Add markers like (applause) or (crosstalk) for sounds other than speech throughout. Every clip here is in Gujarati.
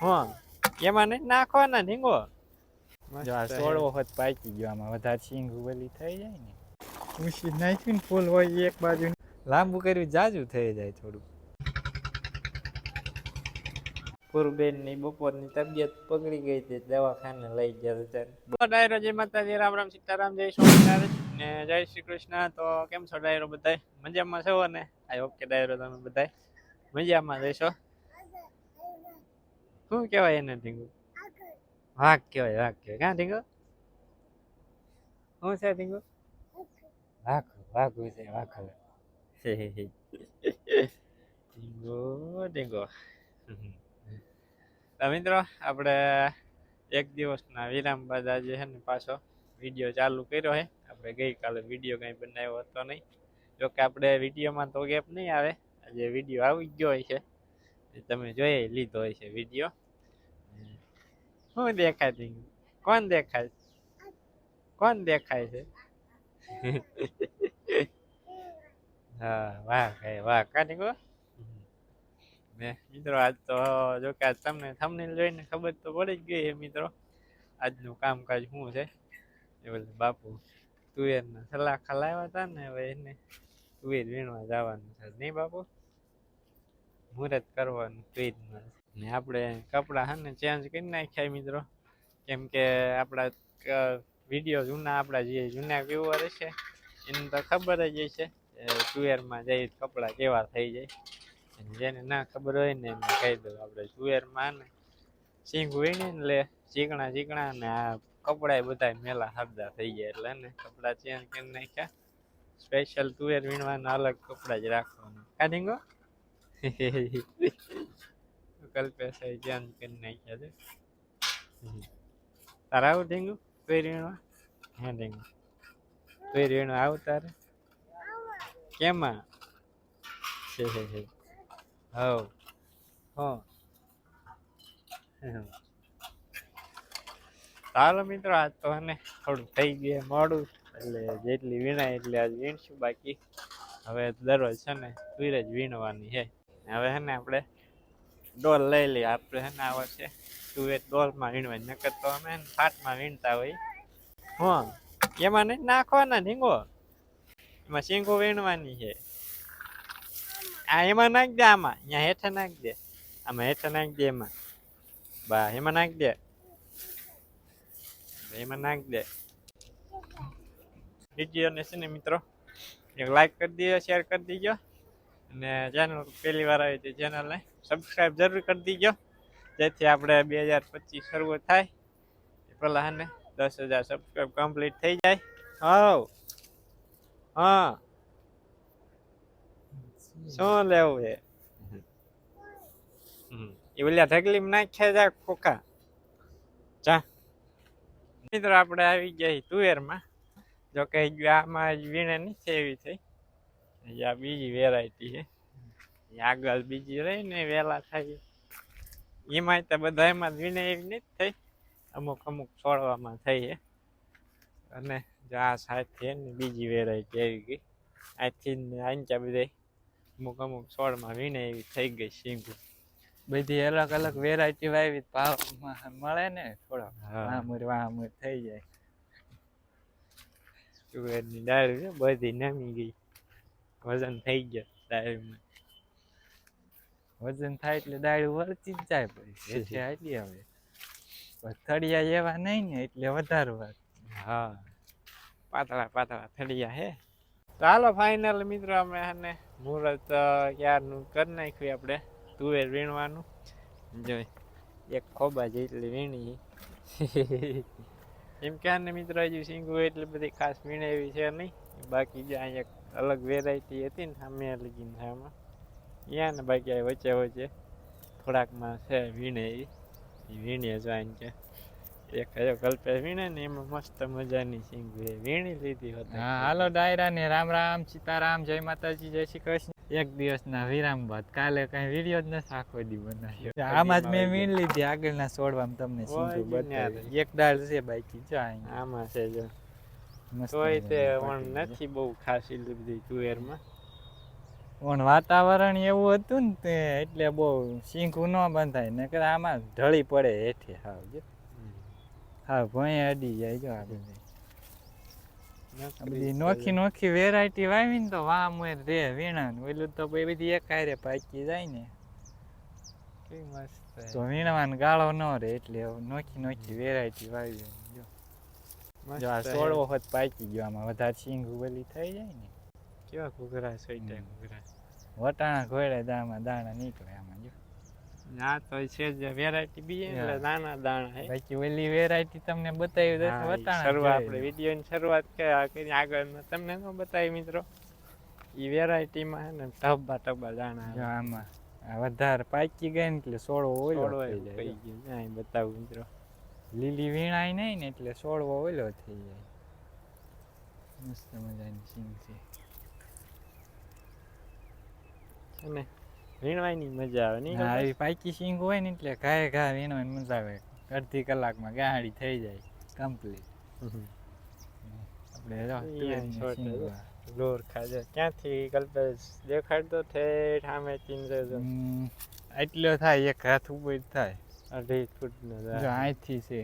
હા એમાં નહીં નાખવાના ઢીંગો જો આ મસ્ત સોળવો પાકી ગયો આમાં વધારે સિંગ ઉબલી થઈ જાય ને. ઉછી નાખ્યું ને ફૂલ હોય એક બાજુ. લાંબુ કર્યું જાજુ થઈ જાય થોડું. પૂર્વબેન બપોરની તબિયત પકડી ગઈ હતી દવાખાને લઈ ગયા હતા. ડાયરો જય માતાજી રામ રામ સીતારામ જય સ્વામિનારાયણ ને જય શ્રી કૃષ્ણ. તો કેમ છો ડાયરો બધાય? મજામાં છો ને આઈ હોપ કે ડાયરો તમે બધાય મજામાં રહેશો. શું કહેવાય એને ઢીંગુ? વાઘ. કહેવાય વાઘ કહેવાય. ક્યાં ઢીંગુ? શું છે ઢીંગુ? વાઘ વાઘ છે વાઘ ઢીંગો ઢીંગો. મિત્રો આપણે એક દિવસના વિરામ બાદ આજે છે ને પાછો વીડિયો ચાલુ કર્યો છે. આપણે ગઈકાલે વીડિયો કંઈ બનાવ્યો હતો નહીં. જોકે આપણે વિડીયોમાં તો ગેપ નહીં આવે. આજે વીડિયો આવી ગયો હોય છે. તમે જોઈ લીધો હોય છે વીડિયો શું દેખાય કોણ દેખાય? કોણ દેખાય છે? (laughs) હા વાહ ભાઈ વાહ કાઢી ગો ને મિત્રો આજ તો જો કે આજ તમને થંબનેલ જોઈને ખબર તો પડી જ ગઈ છે મિત્રો. આજનું કામકાજ શું છે? એ બોલે બાપુ તુવેરના સલાહ ખલાવ્યા હતા ને હવે એને તુવેર વીણવા જવાનું છે. નહીં બાપુ? મુહૂર્ત કરવાનું તુવેરમાં ને આપણે કપડાં હા ને ચેન્જ કરી નાખ્યા મિત્રો. કેમ કે આપણા વીડિયો જૂના, આપણા જે જૂના વ્યુઅર છે એને તો ખબર જ છે તુવેરમાં જઈ કપડાં કેવા થઈ જાય. જેને ના ખબર હોય ને એને કહી દઉં આપણે ટુવેરમાં ને સિંગ વીણી ને લે ચીકણા ચીકણા ને આ કપડાં બધા મેલા હાબદા થઈ ગયા એટલે ને કપડાં ચેન્જ કરી નાખ્યા. સ્પેશિયલ તુવેર વીણવાના અલગ કપડાં જ રાખવાના. કાઢીંગો કલ્પેશ ચેન્જ કરી નાખ્યા છે તારા આવું ઢીંગુ તુવેર વીણવા હા ઢીંગુ તુવેર વીણવા આવું તારે કેમાં હે હે હે હવ હા ચાલો મિત્રો આજ તો ને થોડું થઈ ગયું મોડું, એટલે જેટલી વીણાય એટલી આજ વીણશું બાકી. હવે દરરોજ છે ને તુર જ વીણવાની છે. હવે હે ને આપણે ડોલ લઈ લઈએ. આપણે હે ને આ વર્ષે તુવેર ડોલમાં વીણવાની નકર તો અમે ફાટમાં વીણતા હોય. હા. એમાં નહીં નાખવાના ઢીંગો. એમાં શીંગો વીણવાની છે. આ એમાં નાખ દે આમાં. અહીંયા હેઠે નાખ દે. આમાં હેઠે નાખ દે એમાં. બા, એમાં નાખ દે. એમાં નાખ દે. વિડીયોને છે ને મિત્રો, એક લાઈક કરી દીજો શેર કરી દીજો. અને ચેનલ પહેલી વાર આવી તો ચેનલને સબસ્ક્રાઈબ જરૂર કરી દીજો. જેથી આપણે બે હજાર પચીસ શરૂ થાય. પેલા પહેલાં ને દસ હજાર સબસ્ક્રાઈબ કમ્પ્લીટ થઈ જાય. હવ હા. શું લેવું છે? એ ઓલા ઢગલીમાં નાખ્યા જા ખોખા. જા. મિત્રો આપણે આવી ગયા તુવેરમાં. જો કે આમાં વીણે નથી એવી થઈ. આ બીજી વેરાયટી છે. આગળ બીજી રહી ને વેલા થાય. એમાં તો બધા એમાં જ વીણે એવી નથી થઈ. અમુક અમુક છોડવામાં થઈ છે. અને જો આ સાથે ને બીજી વેરાયટી આવી ગઈ. આથી આંચા બધા અમુક અમુક છોડમાં વીણે એવી થઈ ગઈ શીંગું બધી અલગ અલગ વેરાયટી વાવી ભાવ મળે ને થોડો વામુર વામુર થઈ જાય. તુવેરની દાળ બધી નમી ગઈ. વજન થઈ ગયા દાળમાં વજન થાય એટલે દાળ વળતી જ જાય પછી એટલે (laughs) આટલી હવે. થળિયા એવા નહીં ને એટલે વધારે વાર હા. પાતળા પાતળા થળિયા હે. ચાલો ફાઇનલ મિત્રો અમે હને મુહૂર્ત ક્યારનું કરી નાખ્યું આપણે? તુવેર વીણવાનું. જો એક ખોબા જેટલી વીણી. (laughs) એમ કે ને મિત્રો હજુ સિંગુ એટલી બધી ખાસ વીણે એવી છે નહીં. બાકી જો અહીંયા એક અલગ વેરાયટી હતી ને સામે લગીને સામે. ત્યાં ને બાકી વચ્ચે વચ્ચે થોડાકમાં છે વીણે એ વીણે જો કે એક હજો કલ્પે વીણે ને એમાં મસ્ત મજાની સિંગ વીણી. લીધી હતી હા હાલો ડાયરા ને રામ રામ સીતારામ જય માતાજી જય શ્રી કૃષ્ણ. એક દિવસના વિરામ બાદ કાલે કઈ વીડિયો જ નથી આખો દી બનાવ્યો. આમાં જ મેં વીણ લીધી આગળના છોડવામાં તમને ઓય એક દાળ છે બાકી જો આમાં છે જો. તોય તે વણ નથી બહુ ખાસ એટલી બધી તુવેરમાં. પણ વાતાવરણ એવું હતું ને તે એટલે બહુ શીંખું ન બંધાય નકર આમાં ઢળી પડે હેઠે હાવ જો. હા ભોંય અડી જાય જો આ બધી. બધી નોખી નોખી વેરાયટી વાવી ને તો વામ રે વીણા ઓલું તો એ બધી એક હારે પાકી જાય ને. તો વીણવાનો ગાળો ન રહે એટલે નોખી નોખી વેરાયટી વાવી જો આ હે. સોળવો હોત પાકી ગયો આમાં વધારે શીંગું બલી થઈ જાય ને કેવા ઘૂઘરા સોઈટા. ઘૂઘરા વટાણા ઘોડે દાણા દાણા નીકળે આમાં જો આ તો છે જ વેરાયટી બી એટલે. નાના દાણા બાકી ઓલી વેરાયટી તમને બતાવી દે વટાણા શરૂઆત આપણે. વિડીયોની શરૂઆત કરી આગળ તમને ન બતાવી મિત્રો એ વેરાયટીમાં ને ટબ્બા ટબ્બા દાણા આમાં વધારે પાકી ગઈ ને એટલે સોળો ઓલો થઈ જાય ગયું બતાવું મિત્રો લીલી વીણાય નહીં ને એટલે સોળવો ઓલો થઈ જાય. મસ્ત મજાની સીન છે. અને વીણવાની મજા આવે નહીં હા, એવી પાકી સિંગ હોય ને એટલે ઘાય ઘા વીણવાની મજા આવે. અડધી કલાકમાં ગાડી થઈ જાય કમ્પ્લીટ આપણે. લોર ખાજે ક્યાંથી કલ્પેશ દેખાડતો ઠેઠ સામે ચીંદ્રે જો હમ, એટલો થાય એક હાથ ઉપર થાય. અઢી ફૂટ જો અહીંથી છે.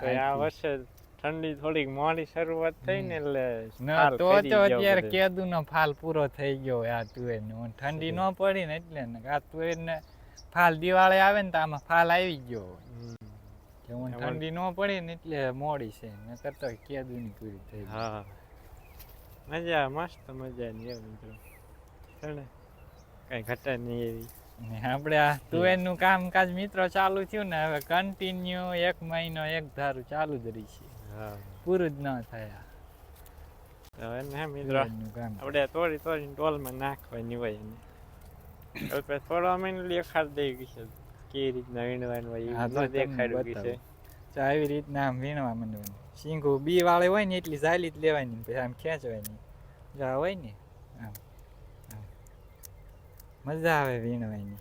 આ વર્ષે ઠંડી થોડીક મોડી શરૂઆત થઈ ને એટલે ના તો તો અત્યારે કેદુ નો ફાલ પૂરો થઈ ગયો આ તુવેર નો ઠંડી ન પડી ને એટલે ને આ તુવેર ને ફાલ દિવાળી આવે ને તો આમાં ફાલ આવી ગયો હું ઠંડી ન પડી ને એટલે મોડી છે. ને કરતો કેદુની પૂરી થઈ હા. મજા મસ્ત મજા ની મિત્રો. કઈ ઘટે નહીં એવી. ને આપણે આ તુવેરનું કામકાજ મિત્રો ચાલુ થયું ને હવે કન્ટિન્યુ એક મહિનો એક ધારું ચાલુ જ રહી છે પૂરું જ ન થાય મિત્રો આપણે તોડી તોડીને ટોલમાં નાખવાની હોય એને. હવે થોડો મહિનો દેખાડ દઈ ગઈ છે કેવી રીતના વીણવાનું હોય ન દેખાડ્યું છે. તો આવી રીતના આમ વીણવા માંડવાનું. શીંગું બી વાળે હોય ને એટલી ઝાલી જ લેવાની પછી આમ ખેંચવાની. જો હોય ને. મજા આવે વીણવાની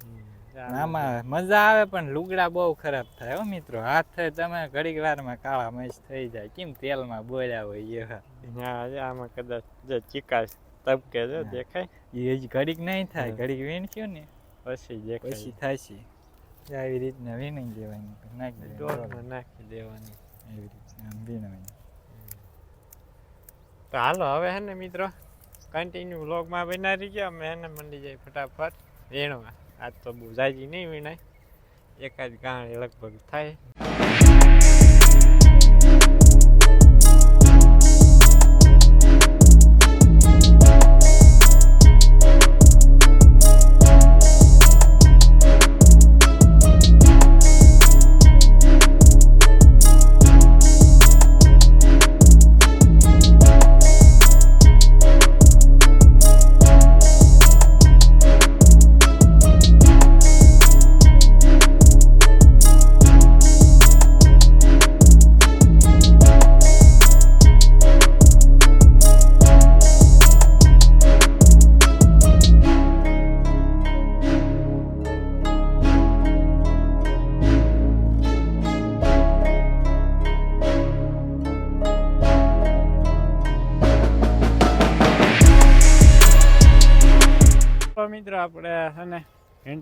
આમાં મજા આવે પણ લુગડા બહુ ખરાબ થાય હો મિત્રો. હાથ તમે ઘડીક વારમાં કાળા મસ થઈ જાય. કેમ તેલમાં બોલ્યા હોય એવા હા. આમાં કદાચ જો ચિકાસ તબકે જો દેખાય. એ જ ઘડીક નહીં થાય ઘડીક વીણશું ને. પછી દેખાય. પછી થાય છે આવી રીતના વીણી દેવાની. નાખી દેવાની. નાખી દેવાની. એવી રીતના વીણવાની તો હાલો હવે હે ને મિત્રો? કન્ટિન્યુ વ્લોગમાં બનાવી ગયા અમે એને મંડી જાય ફટાફટ. વીણવા આજ તો બહુ જાજી નહીં વીણાય. એકાદ ગાણ લગભગ થાય.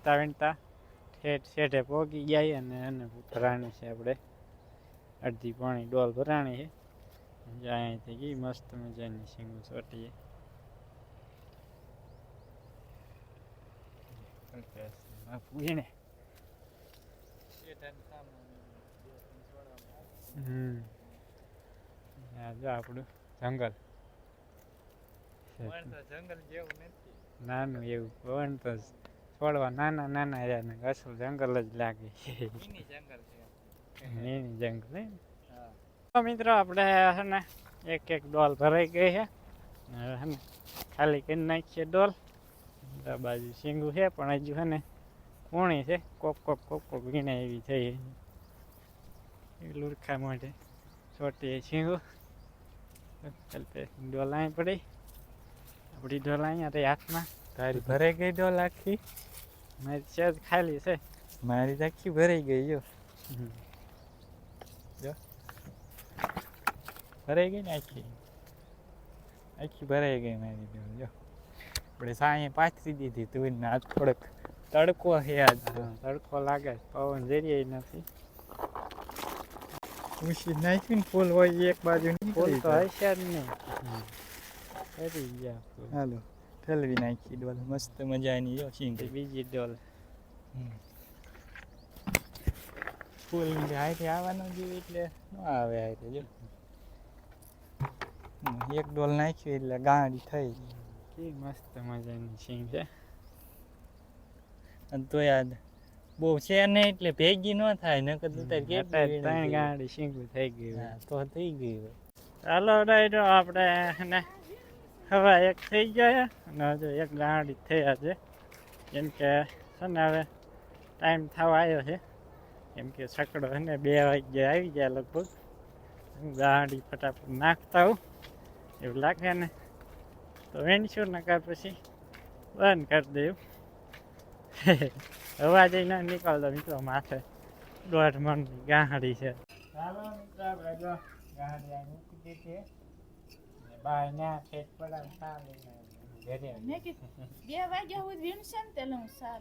વીણતા વીણતા ઠેઠ શેઠે પહોંચી ગયા અને એને ભરાણી છે આપણે અડધી પાણી ડોલ ભરાણી છે. જો અહીંથી ગઈ મસ્ત મજાની શીંગું ચોટીએ. વીણે હમ. આ જો આપણું જંગલ. જંગલ જેવું નથી. નાનું એવું પવન તો છોડવા નાના નાના રહ્યા ને અસલ જંગલ જ લાગે મિની જંગલ છે. જંગલ તો મિત્રો આપણે છે ને એક એક ડોલ ભરાઈ ગઈ છે. હવે ને ખાલી કરી નાખીએ ડોલ. આ બાજુ શીંગું છે પણ હજુ છે ને કોણી છે. કોક કોક કોક કોક વીણે એવી થઈ એ લુરખા માટે છોટી શીંગું. ડોલ અહીં પડી. આપણી ડોલ અહીંયા રહી હાથમાં. તારી ભરાઈ ગઈ ડોલ આખી? મારી સેજ ખાલી છે. મારી આખી ભરાઈ ગઈ જો. ભરાઈ ગઈ ને આખી? આખી ભરાઈ ગઈ મારી ડોલ જો. આપણે સાંજે પાથરી દીધી તું ને આજ થોડોક તડકો છે આજ. તડકો લાગે છે, પવન જરીએ નથી. ઉછી નાખ્યું ને ફૂલ હોય એક બાજુ ફૂલ તો હશે જ નહીં. કરી ગયા હાલો. ઠલવી નાખી ડોલ મસ્ત મજાની જો સિંગ બીજી ડોલ ફૂલ હાથે આવવાનું જોઈએ એટલે ન આવે હાથે જો એક ડોલ નાખ્યું એટલે ગાંડી થઈ કે મસ્ત મજાની સિંગ છે અને તો યાદ બહુ છે નહીં એટલે ભેગી ન થાય નકર તો તાર કેટલી ત્રણ ગાંડી સિંગું થઈ ગયું તો થઈ ગયું ચાલો ડાયરો આપણે ને હવા એક થઈ ગયા અને હજુ એક ગાંડી થયા છે. કેમ કે છે ને હવે ટાઈમ થવા આવ્યો છે. કેમ કે સકડો છે ને બે વાગ્યે આવી ગયા લગભગ. ગાંડી ફટાફટ નાખતા હોઉં એવું લાગે ને. તો વેણશું નકર પછી બંધ કરી દઉં હવા જઈને નીકળતો મિત્રો માથે. દોઢ મણની ગાંડી છે. ચાલો મિત્રો ગાડી મૂકી દીધી બાય ન્યા ઠેઠ પડાવ ચા ઘરે મેં કીધું બે વાગ્યા સુધી વીણશે ને તેલ હું સા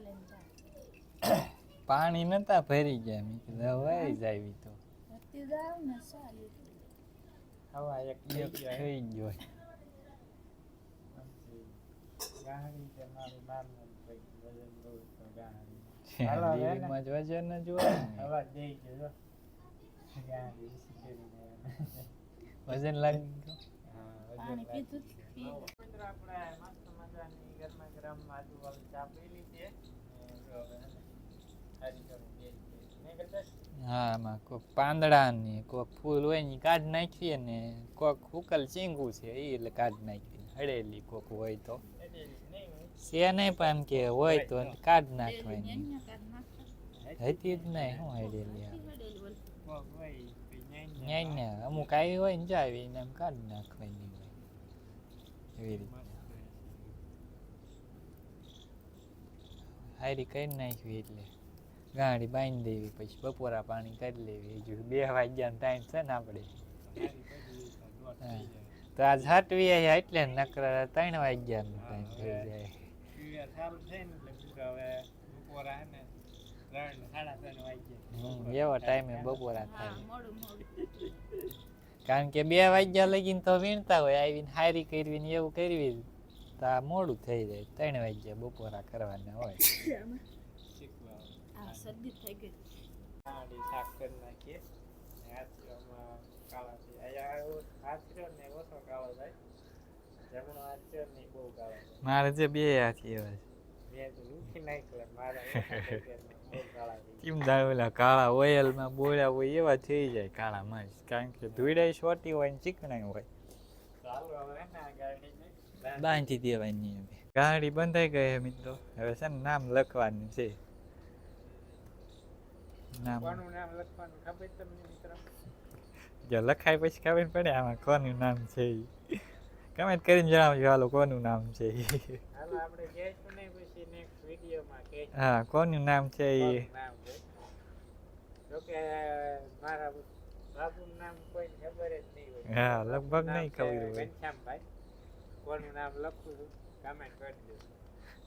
પાણી નતા ભરી ગયા. મેં કીધું હવે જાય તો. ભરતી ને હવા એક થઈ ગયો. મારી વજન બહુ તો ગાંડી. જ વજન જ હોય હવા જઈ ગયો ગાંડી વજન લાગી ગયું? પાણી પીધું જ આપણે મસ્ત મજાની ગરમા ગરમ ચા છે. હા કોક પાંદડા ને કોક ફૂલ હોય ને કાઢ નાખીએ ને કોક હુકલ ચીંગું છે એ એટલે કાઢ નાખીએ. હળેલી કોક હોય તો. છે નહીં પણ એમ કે હોય તો કાઢ નાખવાની. હતી જ નહીં શું હળેલી ન્યાય અમુક આવી હોય ને જાવી ને એમ કાઢ નાખવાની હોય. એવી રીતે. હારી કરી નાખવી એટલે. ગાડી બાંધી દેવી પછી બપોરા પાણી કરી લેવી. હજુ બે વાગ્યાનો ટાઈમ છે ને આપણે. તો આજ હાટવી આવ્યા એટલે નકર ત્રણ વાગ્યાનો ટાઈમ થઈ જાય. સારું છે ને એટલે હવે બપોરા ને ત્રણ સાડા ત્રણ વાગ્યે. હમ, એવો ટાઈમે બપોરા થાય. કારણ કે બે વાગ્યા લગીને તો વીણતા હોય આવીને હારી કરવી ને એવું કરવી તો આ મોડું થઈ જાય ત્રણ વાગ્યા બપોરા કરવાના હોય. મારે જે બે હાથી એવા છે. મેં તો લૂંટી નાખ્યા મારા ઓછા થઈ ગયા ને બહુ કાળા થઈ કેમ દાળ ઓલા કાળા ઓઇલમાં બોળ્યા હોય એવા થઈ જાય કાળા માં કારણ કે ધૂળાઈ છોટી હોય ને ચીકણાઈ હોય. બાંધી દેવાની હવે. ગાડી બંધાઈ ગઈ મિત્રો. હવે છે ને નામ લખવાનું છે. નામ. જો લખાય પછી ખબર પડે આમાં કોનું નામ છે. કમેન્ટ કરીને જણાવજો હાલો કોનું નામ છે હાલો આપણે નહીં પછી વિડીયોમાં કહેશું હા કોનું નામ છે એ નામ છે જોકે મારા બાપુનું નામ કોઈને ખબર જ નહીં હોય હા, લગભગ નહીં ખબર હોય. ઘનશ્યામભાઈ કોનું નામ લખું છું કમેન્ટ કરજો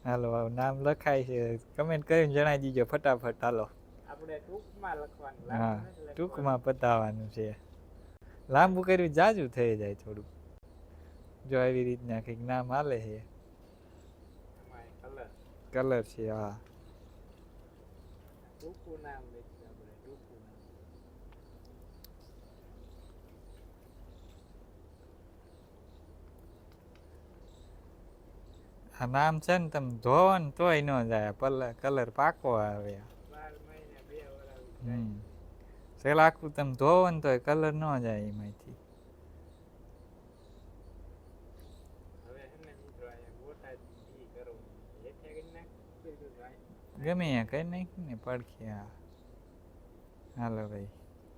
હાલો હવે નામ લખાય છે કમેન્ટ કરીને જણાવી દીજો ફટાફટ હાલો આપણે ટૂંકમાં લખવાનું હા ટૂંકમાં પતાવવાનું છે લાંબુ કર્યું જાજુ થઈ જાય થોડું જો આવી રીતના કંઈક નામ હાલે છે કલર છે હા આ નામ છે ને તમે ધોવો ને તોય ન જાય કલર પાકો આવે. પેલા આખું તમે ધોવો ને તોય કલર ન જાય એમાંથી હવે હે ને મિત્રો અહીંયા ગોટા જ ઈ કરવું હેઠે કરી નાખ બીજું કાંઈ. ગમે ત્યાં કઈ નાખ્યું ને પડખી હા હાલો ભાઈ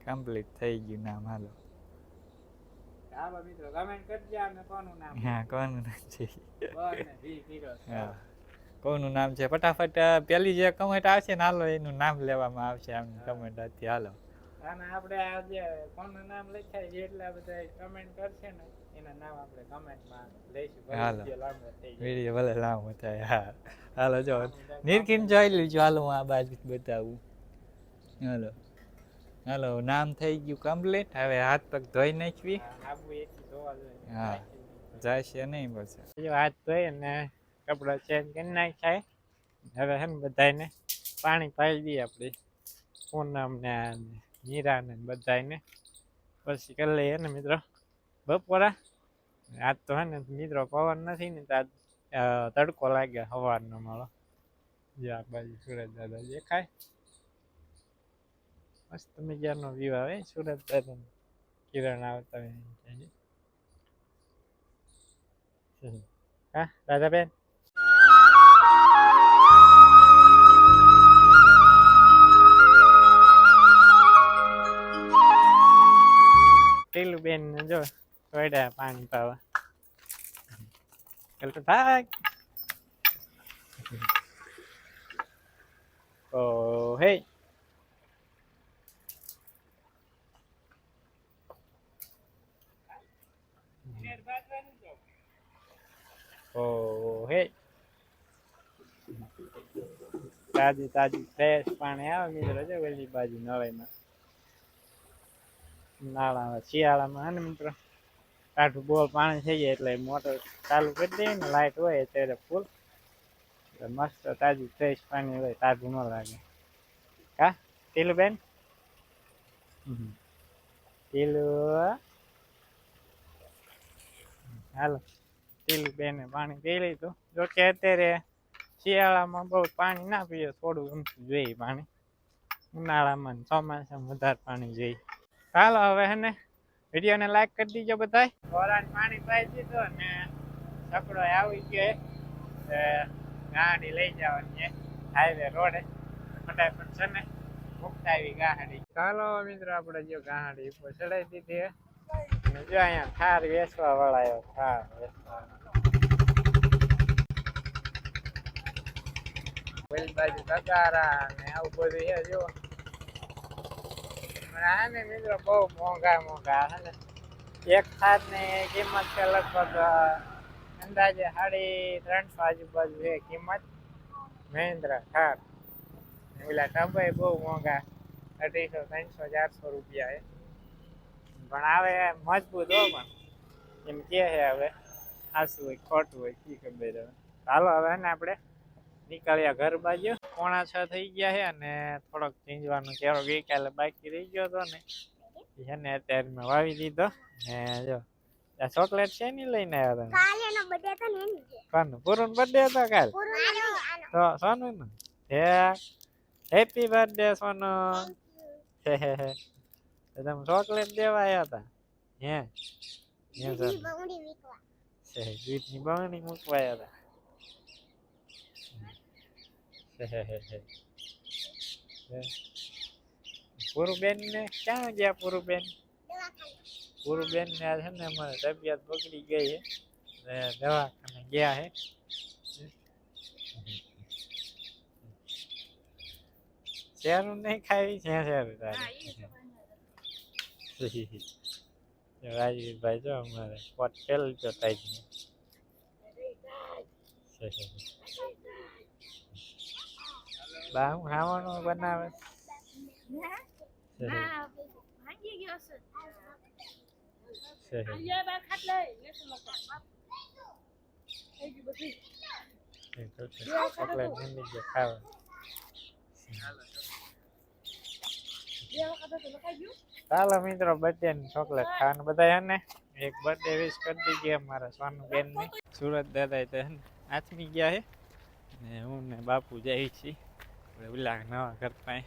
કમ્પ્લીટ થઈ ગયું નામ હાલો. હા કોનું નામ? છે? હા કોનું નામ છે? ફટાફટ પેલી જે કમેન્ટ આવશે ને હાલો એનું નામ લેવામાં આવશે આમ કમેન્ટ હતી હાલો. અને આપણે આ જે કોનું નામ લખાય છે એટલા બધા કમેન્ટ કરશે ને એના નામ આપણે કમેન્ટમાં લઈશું. હાલો. વીડિયો ભલે લાંબો થાય હા. હાલો જો. નિરકિન જોઈ લીધું હાલો હું આ બાજુ બતાવું. હાલો. હાલો નામ થઈ ગયું કમ્પ્લીટ હવે હાથ પગ ધોઈ નાખવી. હા. જાય નહીં પછી. જો હાથ ધોઈ અને કપડાં ચેન્જ કરી નાખાય. હવે હે ને બધાને પાણી પાઈ દઈએ આપણે. પૂનમ ને? આ મીરા ને બધાને પછી કરી લઈએ ને મિત્રો. બપોરા આજ તો હે ને મિત્રો પવન નથી ને તો આજ તડકો લાગે સવારનો મારો. જ્યાં બાજુ સુરત દાદા દેખાય. મસ્ત મજાનો વ્યૂ આવે સુરત દાદા કિરણ આવતા હોય. હા દાદાબેન પેલું બેન ને જો વડ્યા પાણી પાવા ચાલ તો ભાગ ઓ હે ઓ હે તાજી તાજી ફ્રેશ પાણી આવે મિત્રો, જો ઓલી બાજુ નળીમાં નાળામાં શિયાળામાં ને મિત્રો? કાઠું બોલ પાણી થઈ જાય એટલે મોટર ચાલુ કરી દઈએ ને લાઇટ હોય ત્યારે ફૂલ એટલે મસ્ત તાજું ફ્રેશ પાણી હોય તાજું ન લાગે. હા ટીલું બેન? ટીલું હાલો ટીલું બેને પાણી પી લીધું. જોકે અત્યારે શિયાળામાં બહુ પાણી ના પીએ થોડું ઊંચું જોઈએ પાણી. ઉનાળામાં ચોમાસામાં વધારે પાણી જોઈએ. ચાલો હવે હે ને વિડીયોને લાઈક કરી દીજો બધાય. વરાળ પાણી પાઈ દીધો ને સકડો આવી ગયો ગાડી લઈ જવાની છે હાઈવે રોડે. ફટાફટ છે ને મુકતા આવી ગાડી. ચાલો મિત્રો, આપણે જો ગાડી ઉપર ચડાઈ દીધી જો અહીંયા થાર વેચવા વાળા આવ્યો. થાર વેચવા બાજુ તગારા ને આવું બધું છે જો પણ ને મિત્રો બહુ મોંઘા મોંઘા, હે એક થારની કિંમત છે લગભગ અંદાજે સાડી ત્રણસો આજુબાજુ છે કિંમત. મહિન્દ્રા થાર પેલા ટબે બહુ મોંઘા, અઢીસો, ત્રણસો, ચારસો રૂપિયા છે. પણ આવે મજબૂત હો પણ. એમ કે છે હવે આસું હોય, ખોટું હોય, કી ખબર હવે. ચાલો હવે ને આપણે નીકળ્યા ઘર બાજુ પોણા છ થઈ ગયા છે અને થોડોક ચીંજવાનો કેવો ગઈકાલે બાકી રહી ગયો હતો ને. એને છે ને અત્યારે મેં વાવી દીધો. ને જો આ ચોકલેટ છે ની લઈને આવ્યા તમે? કાલે એનો બર્થડે હતો ને એની છે. કોનું? પૂરું બર્થડે હતો કાલ. તો સોનું નો? હે હેપી બર્થડે સોનું. હે હે હે. તો તમે ચોકલેટ દેવા આવ્યા હતા? હે? હે સોનું. દૂધની મૂકવા. આવ્યા હતા હે હે હે હે હે. પૂરુબેન ને ક્યાં ગયા પુરુબેન? પુરુબેન ને છે ને અમારે તબિયત બગડી ગઈ છે. ને દવાખાને ગયા છે. શેરું નહીં ખાવી? છે શેરું તારે રાજવીરભાઈ જો અમારે પોટ જો ટાઈપ બા હું ખાવાનું બનાવે. ગયો ગયું ગયો ગયું ચાલો મિત્રો બર્થડે ની ચોકલેટ ખાવાનું બધા ને? એક બર્થડે વિશ કરી દીધી અમારા સોનુ બેનની સુરત દાદા આથમી ગયા હે. ને હું ને બાપુ જાય છીએ. આપણે ઓલા નવા ઘર પાસે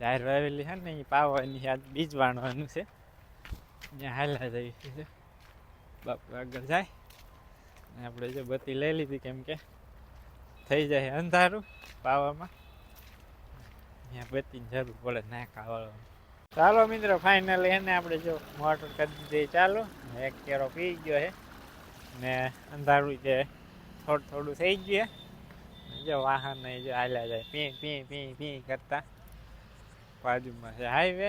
જાહેર વાવેલી છે ને, એ પાવાની આજ બીજ વાણવાનું છે. ત્યાં હાલા જઈ છે. બાપુ આગળ જાય. ને આપણે જો બત્તી લઈ લીધી કેમ કે થઈ જાય અંધારું પાવામાં. ત્યાં બત્તીની જરૂર પડે નાખા વાળો ચાલો મિત્રો ફાઇનલી એને આપણે જો મોટર કરી દીધી ચાલો, એક કેરો પી ગયો છે. ને અંધારું જે થોડું થોડું થઈ ગયું જો વાહન ને જો હાલ્યા જાય. પી પી પી પી કરતા બાજુમાં છે. હાઈવે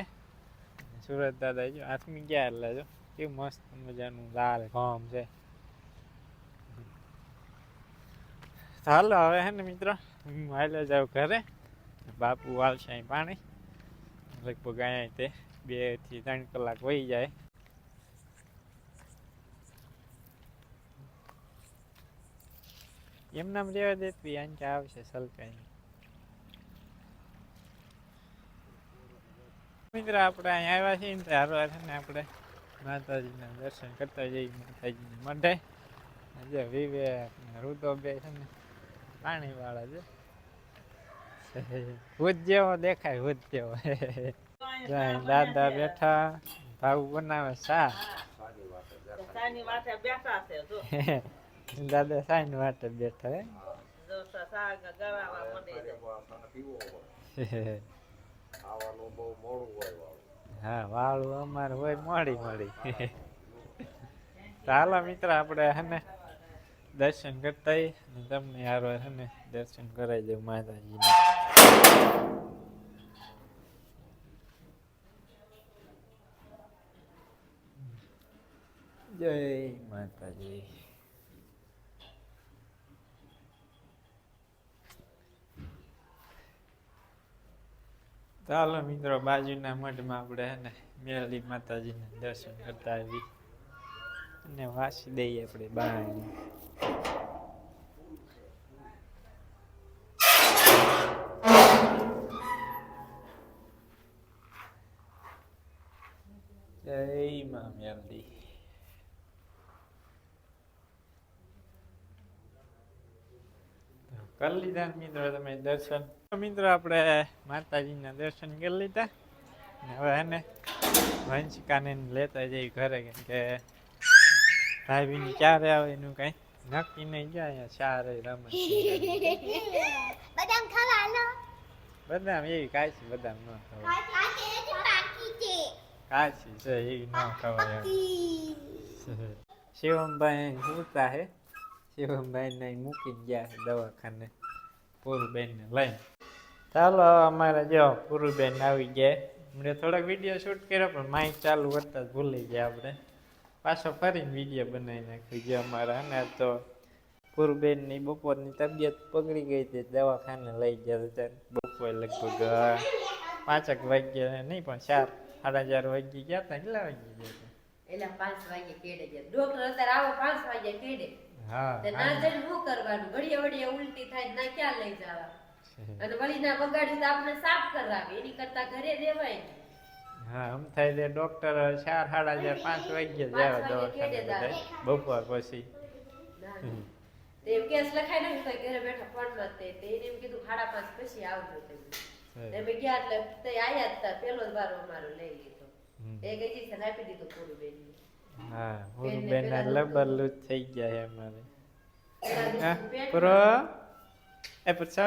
સુરત દાદા જો આથમી ગયા એટલે જો, કેવું મસ્ત મજાનું લાલ ઘામ છે. ચાલો હવે હે ને મિત્રો, હું હાલ્યા જાઉં ઘરે. બાપુ અહીં પાણી. લગભગ અહીંયા તે બેથી ત્રણ કલાક વહી જાય. એમનામ રહેવા દેતી કે આવશે સલકાઈ મિત્ર આપણે અહીં આવ્યા છીએ ને હારવાર છે ને આપણે માતાજીના દર્શન કરતા જઈએ માતાજીને મઢે જે વિવેક ને રુદો બે છે ને પાણી વાળા છે. (laughs) ભૂત જેવો દેખાય ભૂત જેવો. (laughs) દાદા બેઠા ભાવ બનાવે સા બેઠા છે જો. (laughs) દાદા સાઈન વાટે બેઠા હે હા વાળું અમારે હોય મોડી મોડી. ચાલો મિત્ર, આપણે હે દર્શન કરતા અને તમને હારો હે દર્શન કરાવી દઉં માતાજીને. જય માતાજી. ચાલો મિત્રો, બાજુના મઢમાં આપણે ને મેરલી માતાજીના દર્શન કરતા આવી અને વાસી દઈએ આપણે બાણી જય મા મેરલી કરી લીધા મિત્રો તમે દર્શન. મિત્રો આપણે માતાજીના દર્શન કરી લીધા. ને હવે એને વંશિકાને લેતા જઈ ઘરે કેમ કે ભાભીની ક્યારે આવે એનું કઈ નક્કી નહીં જાય ચારે રમત બદામ ખાવાનો બદામ એવી કાચી બદામ ન ખાવાય કાચી છે એવી ન ખવાય શિવમભાઈ સુતા હે. શિવમભાઈ ને મૂકીને ગયા દવાખાને પુરુબેનને લઈને ચાલો અમારે જો પુરુબેન આવી ગયા હમણાં થોડાક વીડિયો શૂટ કર્યો પણ માઇક ચાલુ કરતા ભૂલી ગયા આપણે પાછો ફરીને વીડિયો બનાવી નાખ્યો જે અમારા અને તો પુરુબેનની બપોરની તબિયત પકડી ગઈ હતી દવાખાને લઈ ગયા હતા બપોર લગભગ પાંચક વાગ્યા નહીં પણ ચાર સાડા ચાર વાગી ગયા હતા કેટલા વાગી ગયા હતા એટલે પાંચ વાગે કેડે ગયા ડોક્ટર અત્યારે આવો પાંચ વાગે કેડે તે ના જઈને શું કરવાનું? ઘડીએ વડીએ ઉલટી થાય ના ક્યાં લઈ જવા? અને વળી ના બગાડી તો આપણે સાફ કરાવે એની કરતા ઘરે રહેવાય હા આમ થાય તે ડોક્ટર ચાર સાડા ચાર પાંચ વાગ્યે જ આવે પાંચ વાગે દવાખાને બપોર પછી. ના. કેસ લખાઈ નાખ્યું તો ઘરે બેઠા ફોનમાં તે એને એમ કીધું સાડા પાંચ પછી આવજો તમે. તે ગયા એટલે તે આયા જ તા પેલો જ બાર અમારો લઈ લીધો. એ કઈ દિવસે આપી દીધું પૂરું બેન હા હું બેન એટલે લૂજ થઈ ગયા છે અમારે. હા પૂરો? એ પૂછો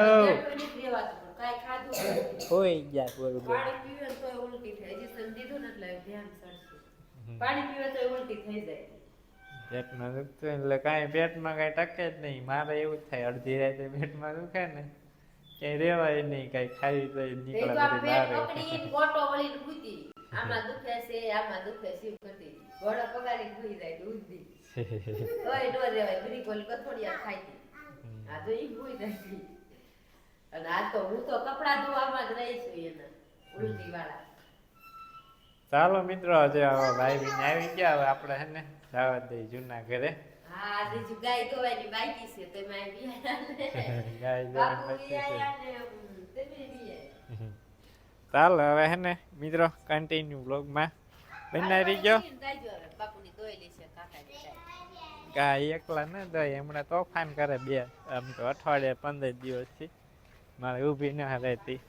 હોય ગયા પૂરું પાણી પીવે તો ઉલટી થાય હજી સમજીધું ને એટલે ધ્યાન સરસું. પાણી પીવે તો ઉલટી થઈ જાય. પેટમાં દુખતું એટલે કાંઈ પેટમાં કાંઈ ટકે જ નહીં. મારે એવું જ થાય અડધી રાતે પેટમાં દુખે ને ક્યાંય રેવાય નહીં કાંઈ ખાઈ તો નીકળે બહાર આમાં દુખે છે આમાં દુખે છે એમ કરતી ઘોડો પગારી સૂઈ જાય દૂધથી. (laughs) તોય નો રેવાય ગોલી કથોડિયા ખાઈ આ તો ઈ સૂઈ જાય. અને આ તો હું તો કપડા ધોવામાં જ રહી છું એના ઉલટી વાળા. ચાલો મિત્રો આજે ભાઈ બી આવી ગયા. હવે આપણે હે ને જવા દઈએ જૂના ઘરે. હા બીજું ગાય ધોવાની બાકી છે તો ને (laughs) ગાય ધોવાની બાકી છે. બિયાયા ને હમ, તમે બિયાયા. ચાલો, હવે હે ને, મિત્રો કન્ટિન્યુ બ્લોગમાં બનાવી રહી ગયો? રાજો હવે બાપુની દોયેલી છે કાકાની ગાય. ગાય એકલા ન દઈ હમણાં તોફાન કરે બે, આમ તો અઠવાડિયે પંદર દિવસથી. મારે ઊભી ના રહેતી.